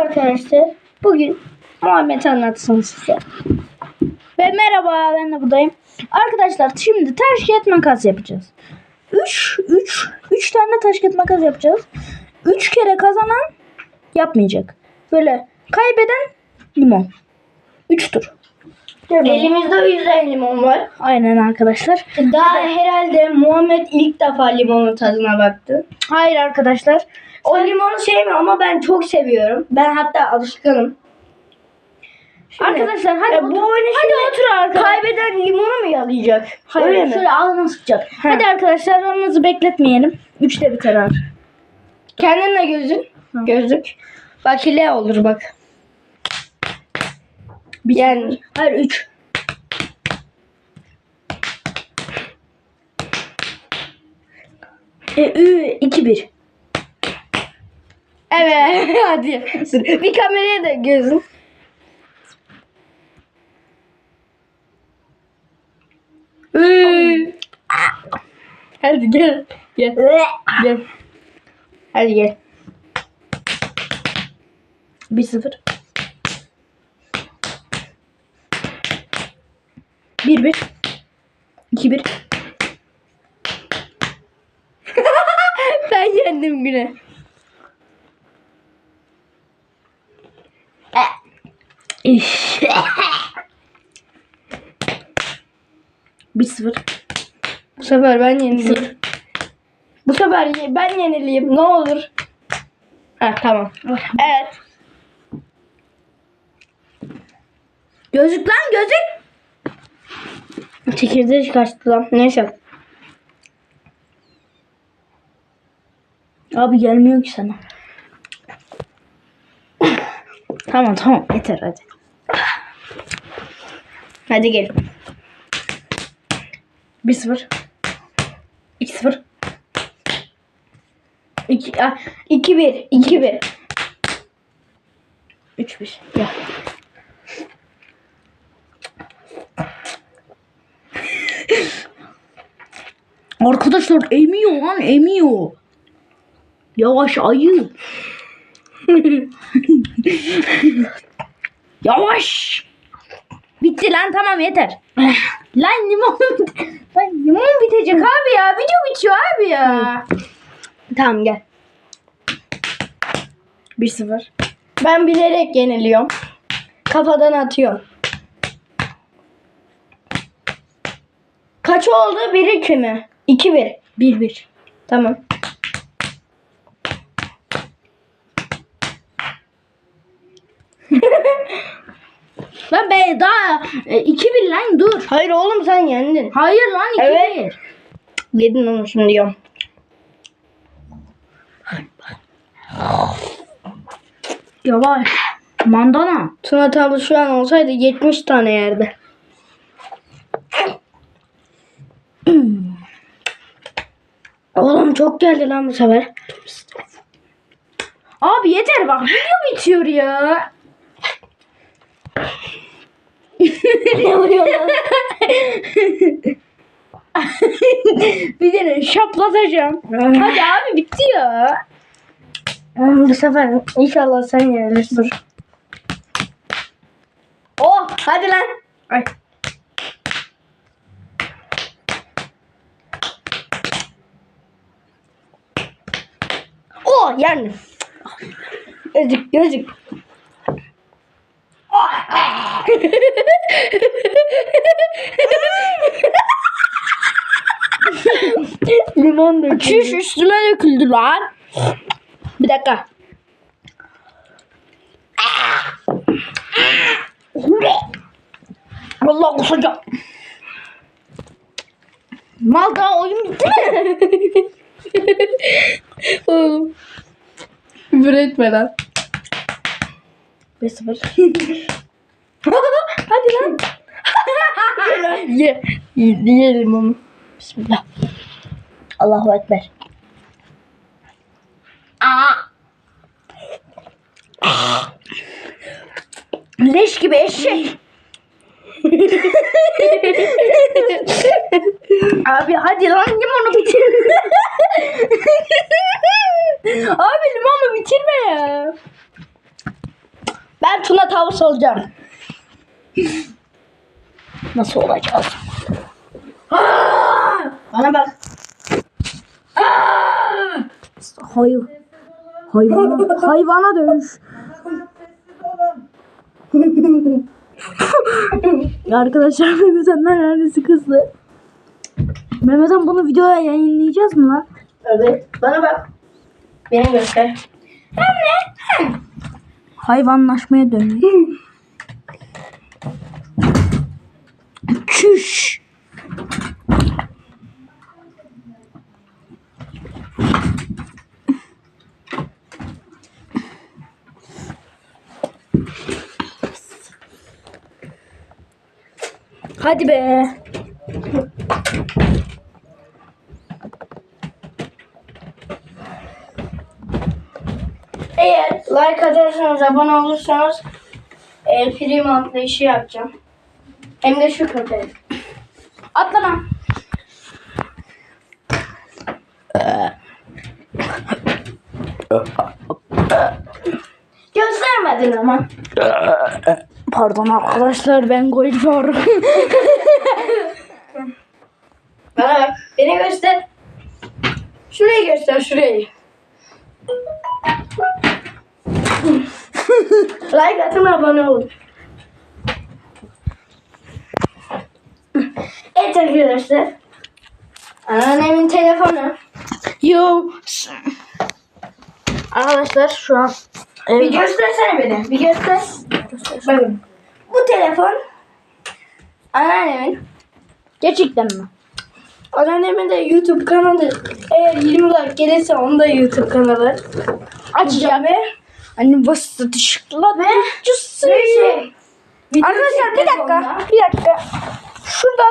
arkadaşlar. Bugün Muhammed anlatsın size. Ve merhaba ben de buradayım. Arkadaşlar şimdi taş kağıt makas yapacağız. 3 3 3 tane taş kağıt makas yapacağız. 3 kere kazanan yapmayacak. Böyle kaybeden limon. 3 tur. Elimizde o yüzden limon var. Aynen arkadaşlar. Daha herhalde Muhammed ilk defa limonun tadına baktı. Hayır arkadaşlar. O limonu sevmiyor ama ben çok seviyorum. Ben hatta alışkanım. Şimdi, Arkadaşlar hadi e, otur. bu oyunu hadi otur arkadaşlar. kaybeden limonu mu yalayacak? Hayır, Öyle mi? şöyle ağzına sıkacak. Hadi arkadaşlar onumuzu bekletmeyelim. Üçte biter abi. Kendinle gözün. Gözlük. Bak hile olur bak. Yani Hayır üç. E, ü, 2 1. Evet hadi. Bir kameraya da gözün. Hadi gel. Gel. Gel. Hadi gel. 1-0. 1-1. 2-1. geldim güne. Bir sıfır. Bu sefer ben yenileyim. Bu sefer ben yenileyim. Ne olur. Ha tamam. Evet. Gözlük lan gözlük. Çekirdeği kaçtı lan. Neyse. Abi gelmiyor ki sana. tamam tamam yeter hadi. Hadi gel. Bir sıfır. İki sıfır. İki, ah, 2-1. 2-1. üç bir. Gel. Arkadaşlar emiyor lan emiyor. Yavaş ayı. Yavaş. Bitti lan tamam yeter. lan limon lan limon bitecek abi ya. Video bitiyor abi ya. Tamam gel. 1-0. Ben bilerek yeniliyorum. Kafadan atıyorum. Kaç oldu? 1-2 mi? 2-1. 1-1. Tamam. Lan be daha e, 2-1 lan dur. Hayır oğlum sen yendin. Hayır lan 2-1. Evet. Yedin onu şimdi diyorum. Yavaş. Mandana. Tuna tabi şu an olsaydı 70 tane yerde. Oğlum çok geldi lan bu sefer. Abi yeter bak video bitiyor ya. Ne oluyor lan? Bir tane şaplatacağım. Hadi abi bitti ya. bu sefer inşallah sen yenilirsin. Oh hadi lan. Ay. Oh yendim. Gözük gözük. Limon döküldü. Çüş üstüme döküldü lan. Bir dakika. Allah kusacağım. Mal daha oyun bitti mi? Oğlum. Küfür etme lan. 1-0. Hadi lan. Ye. Ye- Yiyelim onu. Bismillah. Allahu Ekber. Leş gibi eşek. Abi hadi lan limonu bitir. Abi limonu bitirme ya. Tuna tavus olacağım. Nasıl olacağız? Bana bak. Hayır. Hayvana, hayvana dönüş. Arkadaşlar Mehmet Emre neredeyse kızdı. Mehmet bunu videoya yayınlayacağız mı lan? Evet. Bana bak. Beni göster. Hayvanlaşmaya dönüyor. Çüş. Hadi be. Eğer like atarsanız, abone olursanız el Fremont işi yapacağım. Hem de şu köpeği. Atlama. Göstermedin ama. Pardon arkadaşlar ben koyuyorum. Bana bak. Beni göster. Şurayı göster şurayı. Like atın abone olun. Evet arkadaşlar. Anneannemin telefonu. Yo. Arkadaşlar şu an Bir göstersene beni. Bir göster. Bakın. Bu telefon anneannemin. gerçekten mi? Anneannemin de YouTube kanalı. Eğer 20 like gelirse onun da YouTube kanalı. Açacağım ve Anne bas satışıkla tutucusu. Arkadaşlar bir dakika. Bir dakika. Şurada